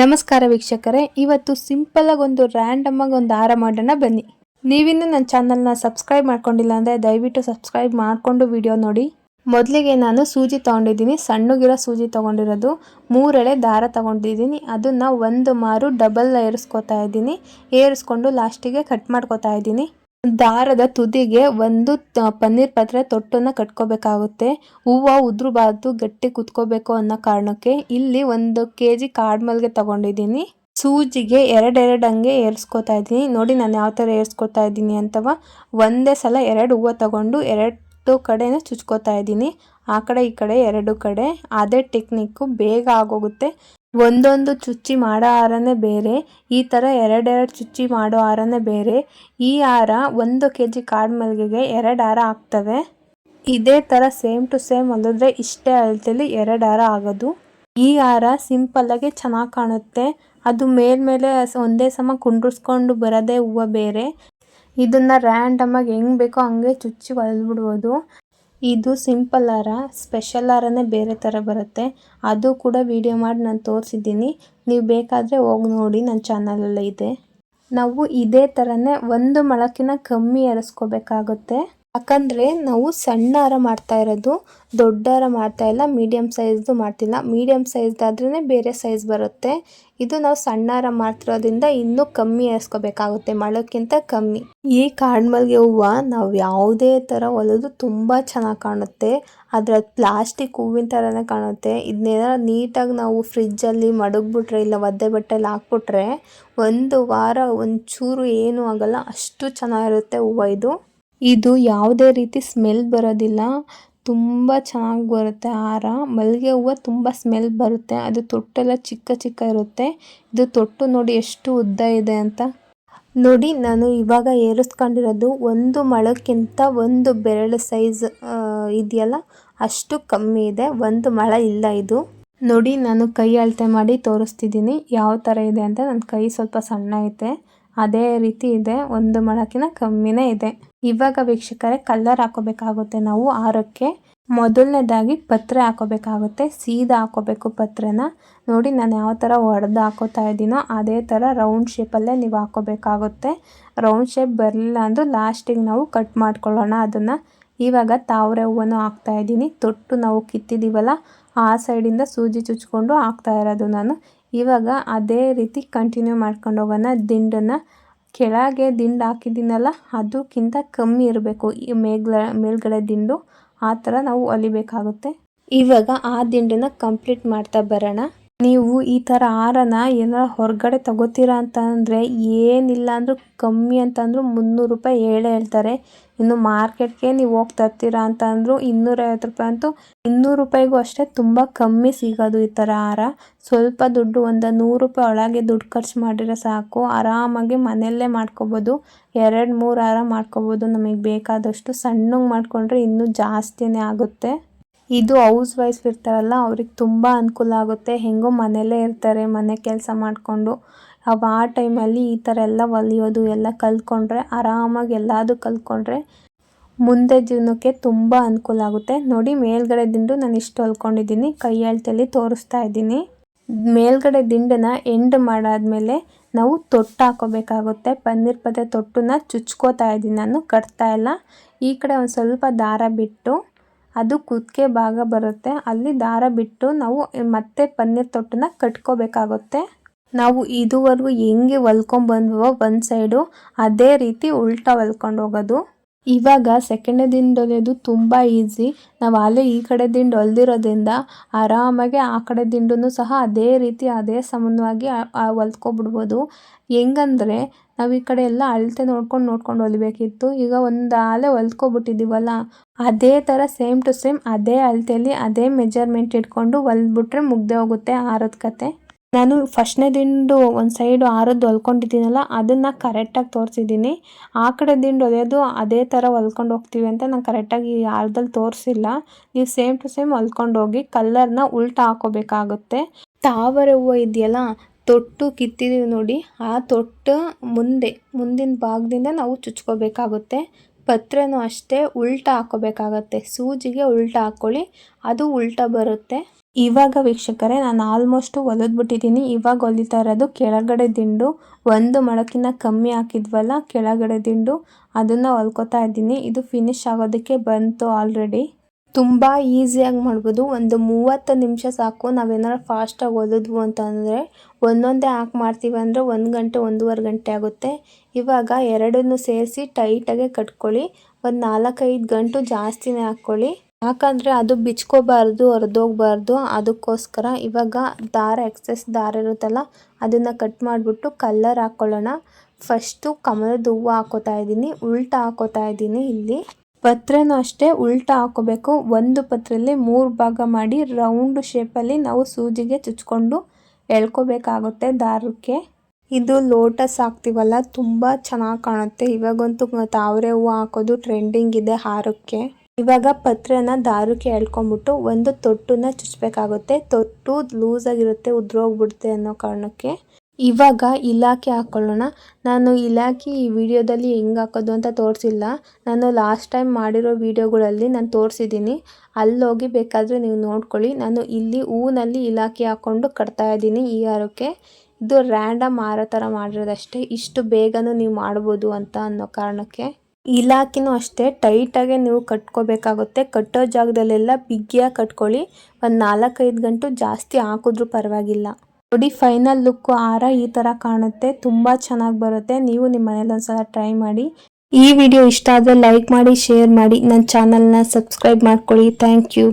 ನಮಸ್ಕಾರ ವೀಕ್ಷಕರೇ, ಇವತ್ತು ಸಿಂಪಲ್ ಆಗಿ ಒಂದು ರ್ಯಾಂಡಮ್ ಆಗಿ ಒಂದು ಹಾರ ಮಾಡೋಣ ಬನ್ನಿ. ನೀವಿನ್ನೂ ನನ್ನ ಚಾನಲ್ನ ಸಬ್ಸ್ಕ್ರೈಬ್ ಮಾಡ್ಕೊಂಡಿಲ್ಲ ಅಂದರೆ ದಯವಿಟ್ಟು ಸಬ್ಸ್ಕ್ರೈಬ್ ಮಾಡಿಕೊಂಡು ವಿಡಿಯೋ ನೋಡಿ. ಮೊದಲಿಗೆ ನಾನು ಸೂಜಿ ತೊಗೊಂಡಿದ್ದೀನಿ, ಸಣ್ಣಗಿರೋ ಸೂಜಿ ತೊಗೊಂಡಿರೋದು. ಮೂರೆಳೆ ದಾರ ತೊಗೊಂಡಿದ್ದೀನಿ, ಅದನ್ನು ಒಂದು ಮಾರು ಡಬಲ್ ಏರಿಸ್ಕೊತಾ ಇದ್ದೀನಿ. ಏರಿಸ್ಕೊಂಡು ಲಾಸ್ಟಿಗೆ ಕಟ್ ಮಾಡ್ಕೊತಾ ಇದ್ದೀನಿ. ದಾರದ ತುದಿಗೆ ಒಂದು ಪನ್ನೀರ್ ಪತ್ರೆ ತೊಟ್ಟನ್ನ ಕಟ್ಕೋಬೇಕಾಗುತ್ತೆ. ಹೂವು ಉದ್ರಬಾರ್ದು, ಗಟ್ಟಿ ಕುತ್ಕೋಬೇಕು ಅನ್ನೋ ಕಾರಣಕ್ಕೆ ಇಲ್ಲಿ ಒಂದು ಕೆ ಜಿ ಕಾಡ್ಮಲ್ಗೆ ತಗೊಂಡಿದ್ದೀನಿ. ಸೂಜಿಗೆ ಎರಡೆರಡು ಹಂಗೆ ಏರ್ಸ್ಕೊತಾ ಇದ್ದೀನಿ. ನೋಡಿ ನಾನು ಯಾವ ಥರ ಏರ್ಸ್ಕೊತಾ ಇದ್ದೀನಿ ಅಂತವ ಒಂದೇ ಸಲ ಎರಡು ಹೂವು ತಗೊಂಡು ಎರಡು ಕಡೆನೂ ಚುಚ್ಕೋತಾ ಇದ್ದೀನಿ. ಆ ಕಡೆ, ಈ ಕಡೆ, ಎರಡು ಕಡೆ. ಅದೇ ಟೆಕ್ನಿಕ್ಕು ಬೇಗ ಆಗೋಗುತ್ತೆ. ಒಂದೊಂದು ಚುಚ್ಚಿ ಮಾಡೋ ಹಾರನೇ ಬೇರೆ, ಈ ಥರ ಎರಡೆರಡು ಚುಚ್ಚಿ ಮಾಡೋ ಹಾರನೇ ಬೇರೆ. ಈ ಹಾರ ಒಂದು ಕೆ ಜಿ ಕಾಡು ಮಲ್ಲಿಗೆಗೆ ಎರಡು ಹಾರ ಆಗ್ತವೆ. ಇದೇ ಥರ ಸೇಮ್ ಟು ಸೇಮ್ ಹೊಲಿದ್ರೆ ಇಷ್ಟೇ ಅಳತೆಯಲ್ಲಿ ಎರಡು ಹಾರ ಆಗೋದು. ಈ ಹಾರ ಸಿಂಪಲ್ಲಾಗಿ ಚೆನ್ನಾಗಿ ಕಾಣುತ್ತೆ. ಅದು ಮೇಲ್ಮೇಲೆ ಒಂದೇ ಸಮ ಕುಂಡ್ರಿಸ್ಕೊಂಡು ಬರೋದೇ ಹೂವು ಬೇರೆ. ಇದನ್ನು ರ್ಯಾಂಡಮ್ ಹೆಂಗೆ ಬೇಕೋ ಹಂಗೆ ಚುಚ್ಚಿ ಹೊಲ್ಬಿಡ್ಬೋದು ಇದು ಸಿಂಪಲ್ ಹಾರ ಸ್ಪೆಷಲ್ ಹಾರನೇ ಬೇರೆ ಥರ ಬರುತ್ತೆ. ಅದು ಕೂಡ ವಿಡಿಯೋ ಮಾಡಿ ನಾನು ತೋರಿಸಿದ್ದೀನಿ. ನೀವು ಬೇಕಾದರೆ ಹೋಗಿ ನೋಡಿ ನನ್ನ ಚಾನಲಲ್ಲೇ ಇದೆ. ನಾವು ಇದೇ ಥರನೇ ಒಂದು ಮೊಳಕಿನ ಕಮ್ಮಿ ಏರಿಸ್ಕೋಬೇಕಾಗುತ್ತೆ ಯಾಕಂದರೆ ನಾವು ಸಣ್ಣ ಹಾರ ಮಾಡ್ತಾ ಇರೋದು, ದೊಡ್ಡ ಹಾರ ಮಾಡ್ತಾ ಇಲ್ಲ ಮೀಡಿಯಮ್ ಸೈಜ್ದು ಮಾಡ್ತಿಲ್ಲ. ಮೀಡಿಯಮ್ ಸೈಜ್ದಾದ್ರೇ ಬೇರೆ ಸೈಜ್ ಬರುತ್ತೆ. ಇದು ನಾವು ಸಣ್ಣ ಹಾರ ಮಾಡ್ತಿರೋದ್ರಿಂದ ಇನ್ನೂ ಕಮ್ಮಿ ಹರಿಸ್ಕೋಬೇಕಾಗುತ್ತೆ ಮಳಕ್ಕಿಂತ ಕಮ್ಮಿ. ಈ ಕಾಡ್ಮಲ್ಗೆ ಹೂವು ನಾವು ಯಾವುದೇ ಥರ ಹೊಲಿದು ತುಂಬ ಚೆನ್ನಾಗಿ ಕಾಣುತ್ತೆ. ಅದರ ಪ್ಲಾಸ್ಟಿಕ್ ಹೂವಿನ ಥರನೇ ಕಾಣುತ್ತೆ. ಇದನ್ನೇನಾದ್ರು ನೀಟಾಗಿ ನಾವು ಫ್ರಿಜ್ಜಲ್ಲಿ ಮಡಗ್ಬಿಟ್ರೆ ಇಲ್ಲ ಒದ್ದೆ ಬಟ್ಟೆಲಿ ಹಾಕ್ಬಿಟ್ರೆ ಒಂದು ವಾರ ಒಂಚೂರು ಏನೂ ಆಗಲ್ಲ, ಅಷ್ಟು ಚೆನ್ನಾಗಿರುತ್ತೆ ಹೂವು ಇದು. ಇದು ಯಾವುದೇ ರೀತಿ ಸ್ಮೆಲ್ ಬರೋದಿಲ್ಲ. ತುಂಬ ಚೆನ್ನಾಗಿ ಬರುತ್ತೆ ಹಾರ ಮಲ್ಲಿಗೆ ಹೂವು ತುಂಬ ಸ್ಮೆಲ್ ಬರುತ್ತೆ. ಅದು ತೊಟ್ಟೆಲ್ಲ ಚಿಕ್ಕ ಚಿಕ್ಕ ಇರುತ್ತೆ. ಇದು ತೊಟ್ಟು ನೋಡಿ ಎಷ್ಟು ಉದ್ದ ಇದೆ ಅಂತ. ನೋಡಿ, ನಾನು ಇವಾಗ ಏರಿಸ್ಕೊಂಡಿರೋದು ಒಂದು ಮಳಕ್ಕಿಂತ ಒಂದು ಬೆರಳು ಸೈಜ್ ಇದೆಯಲ್ಲ? ಅಷ್ಟು ಕಮ್ಮಿ ಇದೆ. ಒಂದು ಮಳ ಇಲ್ಲ ಇದು. ನೋಡಿ, ನಾನು ಕೈ ಅಳತೆ ಮಾಡಿ ತೋರಿಸ್ತಿದ್ದೀನಿ. ಯಾವ ಥರ ಇದೆ ಅಂತ. ನನ್ನ ಕೈ ಸ್ವಲ್ಪ ಸಣ್ಣ ಐತೆ. ಅದೇ ರೀತಿ ಇದೆ, ಒಂದು ಮೊಳಕಿನ ಕಮ್ಮಿನೇ ಇದೆ. ಇವಾಗ ವೀಕ್ಷಕರೇ ಕಲ್ಲರ್ ಹಾಕೋಬೇಕಾಗುತ್ತೆ ನಾವು, ಆರಕ್ಕೆ. ಮೊದಲನೇದಾಗಿ ಪತ್ರೆ ಹಾಕೋಬೇಕಾಗುತ್ತೆ, ಸೀದಾ ಹಾಕೋಬೇಕು ಪತ್ರೆನ. ನೋಡಿ, ನಾನು ಯಾವ ಥರ ಹೊಡೆದು ಹಾಕೋತಾ ಇದ್ದೀನೋ, ಅದೇ ಥರ ರೌಂಡ್ ಶೇಪಲ್ಲೇ ನೀವು ಹಾಕೋಬೇಕಾಗುತ್ತೆ. ರೌಂಡ್ ಶೇಪ್ ಬರಲಿಲ್ಲ ಅಂದ್ರೆ ಲಾಸ್ಟಿಗೆ ನಾವು ಕಟ್ ಮಾಡ್ಕೊಳ್ಳೋಣ ಅದನ್ನು. ಇವಾಗ ತಾವರೆ ಹೂವನ್ನು ಹಾಕ್ತಾ ಇದ್ದೀನಿ, ತೊಟ್ಟು ನಾವು ಕಿತ್ತಿದ್ದೀವಲ್ಲ, ಆ ಸೈಡಿಂದ ಸೂಜಿ ಚುಚ್ಕೊಂಡು ಹಾಕ್ತಾ ಇರೋದು ನಾನು. ಇವಾಗ ಅದೇ ರೀತಿ ಕಂಟಿನ್ಯೂ ಮಾಡ್ಕೊಂಡು ಹೋಗೋಣ. ದಿಂಡನ್ನು ಕೆಳಗೆ ದಿಂಡು ಹಾಕಿದ್ದೀನಲ್ಲ, ಅದಕ್ಕಿಂತ ಕಮ್ಮಿ ಇರಬೇಕು. ಈ ಮೇಗ್ಲ, ಮೇಲ್ಗಡೆ ದಿಂಡು, ಆ ಥರ ನಾವು ಹೊಲಿಬೇಕಾಗುತ್ತೆ. ಇವಾಗ ಆ ದಿಂಡನ್ನು ಕಂಪ್ಲೀಟ್ ಮಾಡ್ತಾ ಬರೋಣ. ನೀವು ಈ ಥರ ಹಾರನ ಏನಾರ ಹೊರಗಡೆ ತಗೋತೀರ ಅಂತ ಅಂದರೆ ಏನಿಲ್ಲ ಅಂದರೂ ಕಮ್ಮಿ ಅಂತಂದ್ರು ಮುನ್ನೂರು ರೂಪಾಯಿ ಹೇಳೇ ಹೇಳ್ತಾರೆ. ಇನ್ನು ಮಾರ್ಕೆಟ್ಗೆ ನೀವು ಹೋಗಿ ತರ್ತೀರಾ ಅಂತ ಅಂದರೂ ಇನ್ನೂರೈವತ್ತು ರೂಪಾಯಿ ಅಂತೂ ಇನ್ನೂರು ರೂಪಾಯಿಗೂ ಅಷ್ಟೇ ತುಂಬ ಕಮ್ಮಿ ಸಿಗೋದು ಈ ಥರ ಹಾರ ಸ್ವಲ್ಪ ದುಡ್ಡು ಒಂದು ನೂರು ರೂಪಾಯಿ ಒಳಗೆ ದುಡ್ಡು ಖರ್ಚು ಮಾಡಿದ್ರೆ ಸಾಕು. ಆರಾಮಾಗಿ ಮನೆಯಲ್ಲೇ ಮಾಡ್ಕೋಬೋದು. ಎರಡು ಮೂರು ಹಾರ ಮಾಡ್ಕೋಬೋದು. ನಮಗೆ ಬೇಕಾದಷ್ಟು ಸಣ್ಣಗೆ ಮಾಡಿಕೊಂಡ್ರೆ ಇನ್ನೂ ಜಾಸ್ತಿನೇ ಆಗುತ್ತೆ. ಇದು ಹೌಸ್ ವೈಫ್ ಇರ್ತಾರಲ್ಲ, ಅವ್ರಿಗೆ ತುಂಬ ಅನುಕೂಲ ಆಗುತ್ತೆ. ಹೆಂಗೋ ಮನೆಯಲ್ಲೇ ಇರ್ತಾರೆ, ಮನೆ ಕೆಲಸ ಮಾಡಿಕೊಂಡು. ಅವು ಆ ಟೈಮಲ್ಲಿ ಈ ಥರ ಎಲ್ಲ ಹೊಲಿಯೋದು ಎಲ್ಲ ಕಲ್ತ್ಕೊಂಡ್ರೆ, ಆರಾಮಾಗಿ ಎಲ್ಲದೂ ಕಲ್ತ್ಕೊಂಡ್ರೆ ಮುಂದೆ ಜೀವನಕ್ಕೆ ತುಂಬ ಅನುಕೂಲ ಆಗುತ್ತೆ. ನೋಡಿ, ಮೇಲ್ಗಡೆ ದಿಂಡು ನಾನು ಇಷ್ಟು ಹೊಲ್ಕೊಂಡಿದ್ದೀನಿ. ಕೈ ಅಳತೆಯಲ್ಲಿ ತೋರಿಸ್ತಾ ಇದ್ದೀನಿ. ಮೇಲ್ಗಡೆ ದಿಂಡನ್ನ ಎಂಡ್ ಮಾಡಾದ್ಮೇಲೆ ನಾವು ತೊಟ್ಟು ಹಾಕೋಬೇಕಾಗುತ್ತೆ. ಪನ್ನೀರ್ ಪದೇ ತೊಟ್ಟನ್ನ ಚುಚ್ಕೋತಾ ಇದ್ದೀನಿ ನಾನು, ಕಟ್ತಾ ಇಲ್ಲ. ಈ ಕಡೆ ಒಂದು ಸ್ವಲ್ಪ ದಾರ ಬಿಟ್ಟು ಅದು ಕುತ್ತಿಗೆ ಭಾಗ ಬರುತ್ತೆ. ಅಲ್ಲಿ ದಾರ ಬಿಟ್ಟು ನಾವು ಮತ್ತೆ ಪನ್ನೀರ್ ತೊಟ್ಟನ್ನ ಕಟ್ಕೋಬೇಕಾಗುತ್ತೆ. ನಾವು ಇದುವರೆಗೂ ಹೆಂಗೆ ಹೊಲ್ಕೊಂಬಂದ್ವೋ ಒಂದು ಸೈಡು, ಅದೇ ರೀತಿ ಉಲ್ಟಾ ಹೊಲ್ಕೊಂಡು ಹೋಗೋದು. ಇವಾಗ ಸೆಕೆಂಡ್ ದಿಂಡು ಹೊಲಿಯೋದು ತುಂಬ ಈಸಿ. ನಾವು ಅಲ್ಲೇ ಈ ಕಡೆ ದಿಂಡು ಹೊಲ್ದಿರೋದ್ರಿಂದ ಆರಾಮಾಗಿ ಆ ಕಡೆ ದಿಂಡೂ ಸಹ ಅದೇ ರೀತಿ, ಅದೇ ಸಮಾನವಾಗಿ ಹೊಲ್ಕೊಬಿಡ್ಬೋದು ಹೆಂಗಂದ್ರೆ ನಾವು ಈ ಕಡೆ ಎಲ್ಲ ಅಳತೆ ನೋಡ್ಕೊಂಡು ನೋಡ್ಕೊಂಡು ಹೊಲಿಬೇಕಿತ್ತು. ಈಗ ಒಂದು ಆಲೆ ಹೊಲ್ಕೊಬಿಟ್ಟಿದ್ದೀವಲ್ಲ ಅದೇ ಥರ ಸೇಮ್ ಟು ಸೇಮ್ ಅದೇ ಅಳತೆಯಲ್ಲಿ ಅದೇ ಮೆಜರ್ಮೆಂಟ್ ಇಟ್ಕೊಂಡು ಹೊಲ್ದ್ಬಿಟ್ರೆ ಮುಗ್ದೆ ಹೋಗುತ್ತೆ ಆರದ ಕತೆ. ನಾನು ಫಸ್ಟ್ನೇ ದಿಂಡು ಒಂದು ಸೈಡು ಆರದ್ದು ಹೊಲ್ಕೊಂಡಿದ್ದೀನಲ್ಲ, ಅದನ್ನು ಕರೆಕ್ಟಾಗಿ ತೋರಿಸಿದ್ದೀನಿ. ಆ ಕಡೆ ದಿಂಡು ಹೊಲಿಯೋದು ಅದೇ ಥರ ಹೊಲ್ಕೊಂಡು ಹೋಗ್ತೀವಿ ಅಂತ ನಾನು ಕರೆಕ್ಟಾಗಿ ಆರದಲ್ಲಿ ತೋರಿಸಿಲ್ಲ. ನೀವು ಸೇಮ್ ಟು ಸೇಮ್ ಹೊಲ್ಕೊಂಡು ಹೋಗಿ ಕಲ್ಲರ್ನ ಉಲ್ಟಾ ಹಾಕೋಬೇಕಾಗುತ್ತೆ. ತಾವರೆ ಹೂವು ಇದೆಯಲ್ಲ ತೊಟ್ಟು ಕಿತ್ತಿದ್ದೀವಿ ನೋಡಿ. ಆ ತೊಟ್ಟು ಮುಂದೆ, ಮುಂದಿನ ಭಾಗದಿಂದ ನಾವು ಚುಚ್ಕೋಬೇಕಾಗುತ್ತೆ. ಪತ್ರೆನೂ ಅಷ್ಟೇ ಉಲ್ಟಾ ಹಾಕೋಬೇಕಾಗತ್ತೆ. ಸೂಜಿಗೆ ಉಲ್ಟಾ ಹಾಕ್ಕೊಳ್ಳಿ ಅದು ಉಲ್ಟಾ ಬರುತ್ತೆ. ಇವಾಗ ವೀಕ್ಷಕರೇ, ನಾನು ಆಲ್ಮೋಸ್ಟು ಹೊಲಿದ್ಬಿಟ್ಟಿದ್ದೀನಿ ಇವಾಗ ಹೊಲಿತಾ ಇರೋದು ಕೆಳಗಡೆ ದಿಂಡು. ಒಂದು ಮೊಳಕಿನ ಕಮ್ಮಿ ಹಾಕಿದ್ವಲ್ಲ, ಕೆಳಗಡೆ ದಿಂಡು. ಅದನ್ನು ಹೊಲ್ಕೊತಾ ಇದ್ದೀನಿ. ಇದು ಫಿನಿಶ್ ಆಗೋದಕ್ಕೆ ಬಂತು ಆಲ್ರೆಡಿ ತುಂಬ ಈಸಿಯಾಗಿ ಮಾಡ್ಬೋದು. ಒಂದು ಮೂವತ್ತು ನಿಮಿಷ ಸಾಕು. ನಾವೇನಾದ್ರು ಫಾಸ್ಟಾಗಿ ಹೊಲಿದ್ವು ಅಂತಂದರೆ ಒಂದೊಂದೇ ಹಾಕಿ ಮಾಡ್ತೀವಿ ಅಂದರೆ ಒಂದು ಗಂಟೆ, ಒಂದೂವರೆ ಗಂಟೆ ಆಗುತ್ತೆ. ಇವಾಗ ಎರಡನ್ನೂ ಸೇರಿಸಿ ಟೈಟಾಗೆ ಕಟ್ಕೊಳ್ಳಿ. ಒಂದು ನಾಲ್ಕೈದು ಗಂಟು ಜಾಸ್ತಿನೇ ಹಾಕ್ಕೊಳ್ಳಿ. ಯಾಕಂದರೆ ಅದು ಬಿಚ್ಕೋಬಾರ್ದು, ಹೊರದೋಗ್ಬಾರ್ದು. ಅದಕ್ಕೋಸ್ಕರ ಇವಾಗ ದಾರ ಎಕ್ಸೆಸ್ ದಾರ ಇರುತ್ತಲ್ಲ, ಅದನ್ನು ಕಟ್ ಮಾಡಿಬಿಟ್ಟು ಕಲ್ಲರ್ ಹಾಕ್ಕೊಳ್ಳೋಣ ಫಸ್ಟು ಕಮಲದ ಹೂವು ಹಾಕೋತಾ ಇದ್ದೀನಿ. ಉಲ್ಟಾ ಹಾಕೋತಾ ಇದ್ದೀನಿ ಇಲ್ಲಿ. ಪತ್ರೆನೂ ಅಷ್ಟೇ ಉಲ್ಟಾ ಹಾಕೋಬೇಕು. ಒಂದು ಪತ್ರೆಯಲ್ಲಿ ಮೂರು ಭಾಗ ಮಾಡಿ ರೌಂಡ್ ಶೇಪಲ್ಲಿ ನಾವು ಸೂಜಿಗೆ ಚುಚ್ಕೊಂಡು ಎಳ್ಕೋಬೇಕಾಗುತ್ತೆ ದಾರಕ್ಕೆ. ಇದು ಲೋಟಸ್ ಹಾಕ್ತೀವಲ್ಲ, ತುಂಬ ಚೆನ್ನಾಗಿ ಕಾಣುತ್ತೆ. ಇವಾಗಂತೂ ತಾವರೆ ಹೂವು ಹಾಕೋದು ಟ್ರೆಂಡಿಂಗ್ ಇದೆ ಹಾರಕ್ಕೆ. ಇವಾಗ ಪತ್ರೆನ ದಾರಕ್ಕೆ ಎಳ್ಕೊಂಬಿಟ್ಟು ಒಂದು ತೊಟ್ಟನ್ನ ಚುಚ್ಚಬೇಕಾಗುತ್ತೆ ತೊಟ್ಟು ಲೂಸಾಗಿರುತ್ತೆ, ಉದ್ರೋಗ್ಬಿಡುತ್ತೆ ಅನ್ನೋ ಕಾರಣಕ್ಕೆ. ಇವಾಗ ಇಲಾಖೆ ಹಾಕ್ಕೊಳ್ಳೋಣ ನಾನು ಇಲಾಖೆ ಈ ವಿಡಿಯೋದಲ್ಲಿ ಹೆಂಗೆ ಹಾಕೋದು ಅಂತ ತೋರಿಸಿಲ್ಲ. ನಾನು ಲಾಸ್ಟ್ ಟೈಮ್ ಮಾಡಿರೋ ವಿಡಿಯೋಗಳಲ್ಲಿ ನಾನು ತೋರಿಸಿದ್ದೀನಿ. ಅಲ್ಲೋಗಿ ಬೇಕಾದರೆ ನೀವು ನೋಡ್ಕೊಳ್ಳಿ. ನಾನು ಇಲ್ಲಿ ಹೂವಿನಲ್ಲಿ ಇಲಾಖೆ ಹಾಕ್ಕೊಂಡು ಕಟ್ತಾ ಇದ್ದೀನಿ ಈ ಹಾರಕ್ಕೆ ಇದು ರ್ಯಾಂಡಮ್ ಹಾರ ಥರ ಮಾಡಿರೋದಷ್ಟೇ. ಇಷ್ಟು ಬೇಗನೂ ನೀವು ಮಾಡ್ಬೋದು ಅಂತ ಅನ್ನೋ ಕಾರಣಕ್ಕೆ. ಇಲಾಖೆನೂ ಅಷ್ಟೇ ಟೈಟಾಗೆ ನೀವು ಕಟ್ಕೋಬೇಕಾಗುತ್ತೆ. ಕಟ್ಟೋ ಜಾಗದಲ್ಲೆಲ್ಲ ಬಿಗಿಯಾಗಿ ಕಟ್ಕೊಳ್ಳಿ. ಒಂದು ನಾಲ್ಕೈದು ಗಂಟು ಜಾಸ್ತಿ ಹಾಕಿದ್ರೂ ಪರವಾಗಿಲ್ಲ. ನೋಡಿ ಫೈನಲ್ ಲುಕ್ ಹಾರ ಈ ತರ ಕಾಣುತ್ತೆ. ತುಂಬಾ ಚೆನ್ನಾಗಿ ಬರುತ್ತೆ. ನೀವು ನಿಮ್ಮ ಮನೇಲಿ ಒಂದ್ಸಲ ಟ್ರೈ ಮಾಡಿ. ಈ ವಿಡಿಯೋ ಇಷ್ಟ ಆದರೆ ಲೈಕ್ ಮಾಡಿ ಶೇರ್ ಮಾಡಿ. ನನ್ನ ಚಾನಲ್ನ ಸಬ್ಸ್ಕ್ರೈಬ್ ಮಾಡ್ಕೊಳ್ಳಿ. Thank you